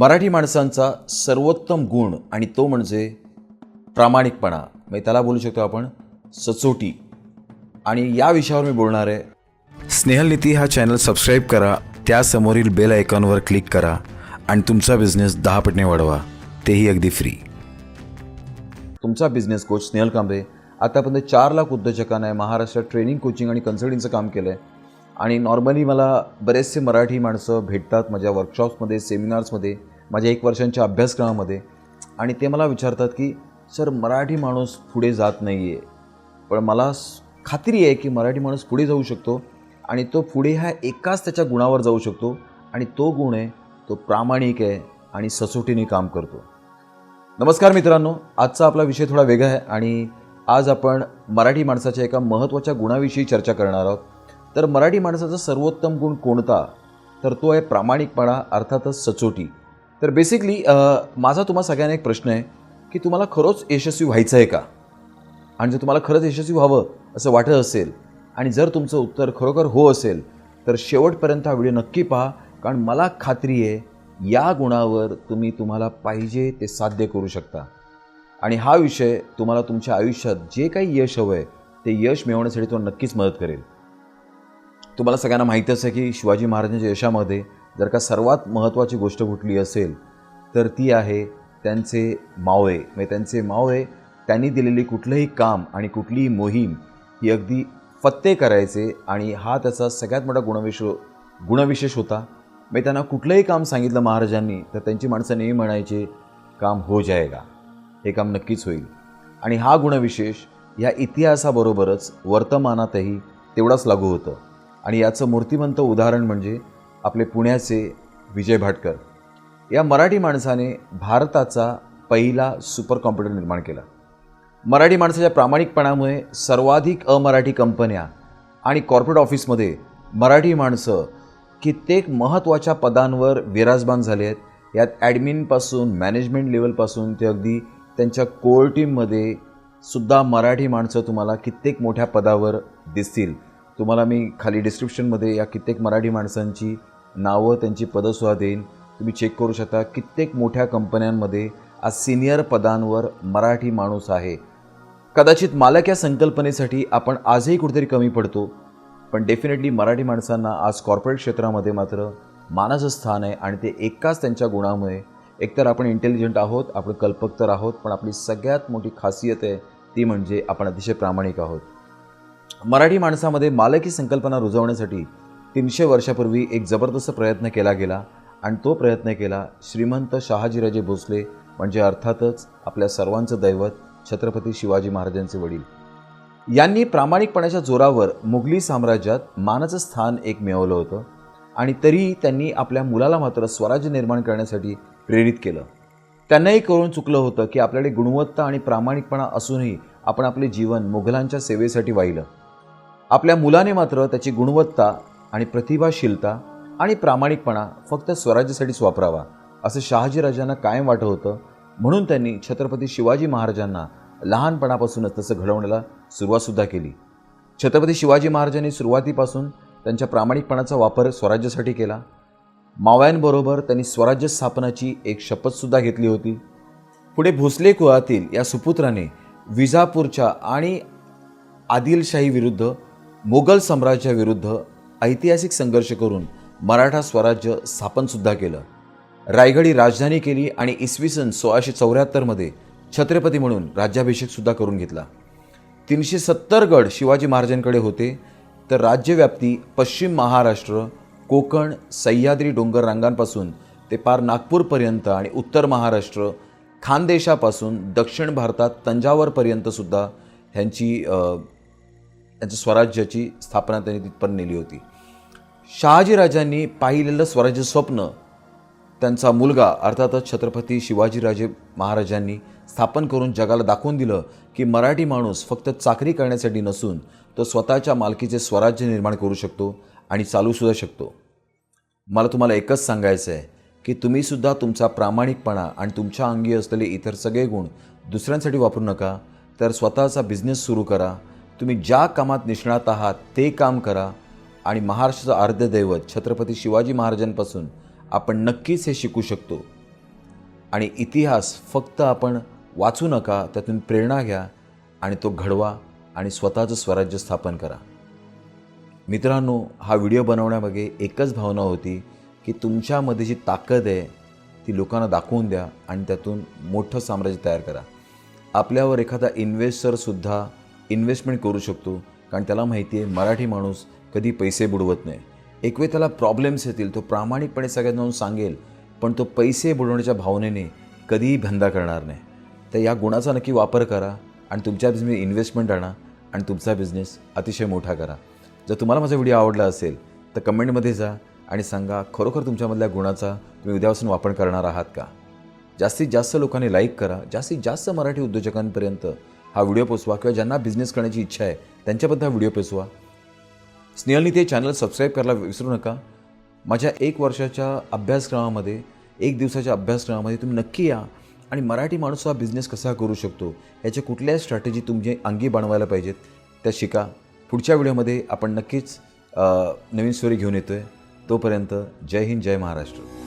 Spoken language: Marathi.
मराठी माणसांचा सर्वोत्तम गुण आणि तो म्हणजे प्रामाणिकपणा. म्हणजे त्याला बोलू शकतो आपण सचोटी. आणि या विषयावर मी बोलणार आहे. स्नेहलनीती हा चॅनल सबस्क्राईब करा त्यासमोरील बेल आयकॉनवर क्लिक करा आणि तुमचा बिझनेस दहा पटने वाढवा. तेही अगदी फ्री. तुमचा बिझनेस कोच स्नेहल कांबळे आतापर्यंत चार लाख उद्योजकांना महाराष्ट्रात ट्रेनिंग कोचिंग आणि कन्सल्टिंगचं काम केलं आहे आणि नॉर्मली मला बरेचसे मराठी माणसं भेटतात माझ्या वर्कशॉप्समध्ये सेमिनार्समध्ये माझ्या एक वर्षांच्या अभ्यासक्रमामध्ये. आणि ते मला विचारतात की सर मराठी माणूस पुढे जात नाही आहे पण मला खात्री आहे की मराठी माणूस पुढे जाऊ शकतो आणि तो पुढे ह्या एकाच त्याच्या गुणावर जाऊ शकतो आणि तो गुण आहे तो प्रामाणिक आहे आणि सचोटीने काम करतो. नमस्कार मित्रांनो आजचा आपला विषय थोडा वेगळा आहे आणि आज आपण मराठी माणसाच्या एका महत्त्वाच्या गुणाविषयी चर्चा करणार आहोत. तर मराठी माणसाचा सर्वोत्तम गुण कोणता? तर तो आहे प्रामाणिकपणा अर्थातच सचोटी. तर बेसिकली माझा तुम्हा सगळ्यांना एक प्रश्न आहे की तुम्हाला खरंच यशस्वी व्हायचं आहे का? आणि जर तुम्हाला खरंच यशस्वी व्हावं असं वाटत असेल आणि जर तुमचं उत्तर खरोखर हो असेल तर शेवटपर्यंत हा व्हिडिओ नक्की पहा कारण मला खात्री आहे या गुणावर तुम्ही तुम्हाला पाहिजे ते साध्य करू शकता. आणि हा विषय तुम्हाला तुमच्या आयुष्यात जे काही यश हवं आहे ते यश मिळवण्यासाठी तुम्हाला नक्कीच मदत करेल. तुम्हाला सगळ्यांना माहिती आहे की शिवाजी महाराजांच्या यशामध्ये जर का सर्वात महत्त्वाची गोष्ट कुठली असेल तर ती आहे त्यांचे मावळे. म्हणजे त्यांचे मावळे त्यांनी दिलेली कुठलंही काम आणि कुठलीही मोहीम ही अगदी फत्ते करायचे आणि हा त्याचा सगळ्यात मोठा गुणविश गुणविशेष होता. म्हणजे त्यांना कुठलंही काम सांगितलं महाराजांनी तर त्यांची माणसं नेहमी म्हणायचे काम हो जाएगा हे काम नक्कीच होईल. आणि हा गुणविशेष या इतिहासाबरोबरच वर्तमानातही तेवढाच लागू होतं. आणि याचं मूर्तिमंत उदाहरण म्हणजे आपले पुण्याचे विजय भाटकर. या मराठी माणसाने भारताचा पहिला सुपर कॉम्प्युटर निर्माण केला. मराठी माणसाच्या प्रामाणिकपणामुळे सर्वाधिक अमराठी कंपन्या आणि कॉर्पोरेट ऑफिसमध्ये मराठी माणसं कित्येक महत्त्वाच्या पदांवर विराजमान झाले आहेत. यात ॲडमिनपासून मॅनेजमेंट लेवलपासून ते अगदी त्यांच्या कोर टीममध्ये सुद्धा मराठी माणसं तुम्हाला कित्येक मोठ्या पदावर दिसतील. तुम्हाला मी खाली डिस्क्रिप्शनमध्ये या कित्येक मराठी माणसांची नावं त्यांची पदंसुद्धा देईन. तुम्ही चेक करू शकता कित्येक मोठ्या कंपन्यांमध्ये आज सिनियर पदांवर मराठी माणूस आहे. कदाचित मालक या संकल्पनेसाठी आपण आजही कुठेतरी कमी पडतो पण डेफिनेटली मराठी माणसांना आज कॉर्पोरेट क्षेत्रामध्ये मात्र मानाचं स्थान आहे आणि ते एकाच त्यांच्या गुणामुळे एकतर आपण इंटेलिजंट आहोत आपण कल्पक तर आहोत पण आपली सगळ्यात मोठी खासियत आहे ती म्हणजे आपण अतिशय प्रामाणिक आहोत. मराठी माणसामध्ये मालकी संकल्पना रुजवण्यासाठी तीनशे वर्षापूर्वी एक जबरदस्त प्रयत्न केला गेला आणि तो प्रयत्न केला श्रीमंत शहाजीराजे भोसले म्हणजे अर्थातच आपल्या सर्वांचं दैवत छत्रपती शिवाजी महाराजांचे वडील. यांनी प्रामाणिकपणाच्या जोरावर मुघली साम्राज्यात मानाचं स्थान एक मिळवलं होतं आणि तरीही त्यांनी आपल्या मुलाला मात्र स्वराज्य निर्माण करण्यासाठी प्रेरित केलं. त्यांनाही कळून चुकलं होतं की आपल्याकडे गुणवत्ता आणि प्रामाणिकपणा असूनही आपण आपले जीवन मुघलांच्या सेवेसाठी वाहिलं. आपल्या मुलाने मात्र त्याची गुणवत्ता आणि प्रतिभाशीलता आणि प्रामाणिकपणा फक्त स्वराज्यासाठीच वापरावा असं शहाजीराजांना कायम वाटत होतं. म्हणून त्यांनी छत्रपती शिवाजी महाराजांना लहानपणापासूनच तसं घडवण्याला सुरुवातसुद्धा केली. छत्रपती शिवाजी महाराजांनी सुरुवातीपासून त्यांच्या प्रामाणिकपणाचा वापर स्वराज्यासाठी केला. मावळ्यांबरोबर त्यांनी स्वराज्य स्थापनाची एक शपथसुद्धा घेतली होती. पुढे भोसले कुळातील या सुपुत्राने विजापूरच्या आणि आदिलशाही विरुद्ध मोगल साम्राज्याविरुद्ध ऐतिहासिक संघर्ष करून मराठा स्वराज्य स्थापनसुद्धा केलं. रायगडी राजधानी केली आणि इसवी सन सोळाशे चौऱ्याहत्तरमध्ये छत्रपती म्हणून राज्याभिषेकसुद्धा करून घेतला. तीनशे सत्तर गड शिवाजी महाराजांकडे होते तर राज्यव्याप्ती पश्चिम महाराष्ट्र कोकण सह्याद्री डोंगर रांगांपासून ते पार नागपूरपर्यंत आणि उत्तर महाराष्ट्र खानदेशापासून दक्षिण भारतात तंजावरपर्यंतसुद्धा ह्यांची त्यांच्या स्वराज्याची स्थापना त्यांनी तिथपर्यंत नेली होती. शहाजीराजांनी पाहिलेलं स्वराज्य स्वप्न त्यांचा मुलगा अर्थातच छत्रपती शिवाजीराजे महाराजांनी स्थापन करून जगाला दाखवून दिलं की मराठी माणूस फक्त चाकरी करण्यासाठी नसून तो स्वतःच्या मालकीचे स्वराज्य निर्माण करू शकतो आणि चालूसुद्धा शकतो. मला तुम्हाला एकच सांगायचं आहे की तुम्हीसुद्धा तुमचा प्रामाणिकपणा आणि तुमच्या अंगी असलेले इतर सगळे गुण दुसऱ्यांसाठी वापरू नका तर स्वतःचा बिझनेस सुरू करा तुम्ही ज्या कामात निष्णात आहात ते काम करा. आणि महाराष्ट्राचं अर्धदैवत छत्रपती शिवाजी महाराजांपासून आपण नक्कीच हे शिकू शकतो. आणि इतिहास फक्त आपण वाचू नका त्यातून प्रेरणा घ्या आणि तो घडवा आणि स्वतःचं स्वराज्य स्थापन करा. मित्रांनो हा व्हिडिओ बनवण्यामागे एकच भावना होती की तुमच्यामध्ये जी ताकद आहे ती लोकांना दाखवून द्या आणि त्यातून मोठं साम्राज्य तयार करा. आपल्यावर एखादा इन्व्हेस्टरसुद्धा इन्व्हेस्टमेंट करू शकतो. कारण त्याला माहिती आहे मराठी माणूस कधी पैसे बुडवत नाही. एक वेळ त्याला प्रॉब्लेम्स येतील तो प्रामाणिकपणे सगळ्यांना जाऊन सांगेल पण तो पैसे बुडवण्याच्या भावनेने कधीही धंदा करणार नाही. तर या गुणाचा नक्की वापर करा आणि तुमच्या बिझनेस इन्व्हेस्टमेंट आणा आणि तुमचा बिझनेस अतिशय मोठा करा. जर तुम्हाला माझा व्हिडिओ आवडला असेल तर कमेंटमध्ये जा आणि सांगा खरोखर तुमच्यामधल्या गुणाचा तुम्ही उद्यापासून वापर करणार आहात का? जास्तीत जास्त लोकांनी लाईक करा. जास्तीत जास्त मराठी उद्योजकांपर्यंत हा व्हिडिओ पोचवा किंवा ज्यांना बिझनेस करण्याची इच्छा आहे त्यांच्याबद्दल हा व्हिडिओ पोचवा. स्नेहलनी ते चॅनल सबस्क्राईब करायला विसरू नका. माझ्या एक वर्षाच्या अभ्यासक्रमामध्ये एक दिवसाच्या अभ्यासक्रमामध्ये तुम्ही नक्की या आणि मराठी माणूस हा बिझनेस कसा करू शकतो याच्या कुठल्या स्ट्रॅटेजी तुमचे अंगी बनवायला पाहिजेत त्या शिका. पुढच्या व्हिडिओमध्ये आपण नक्कीच नवीन स्टोरी घेऊन येतो आहे तोपर्यंत जय हिंद जय महाराष्ट्र.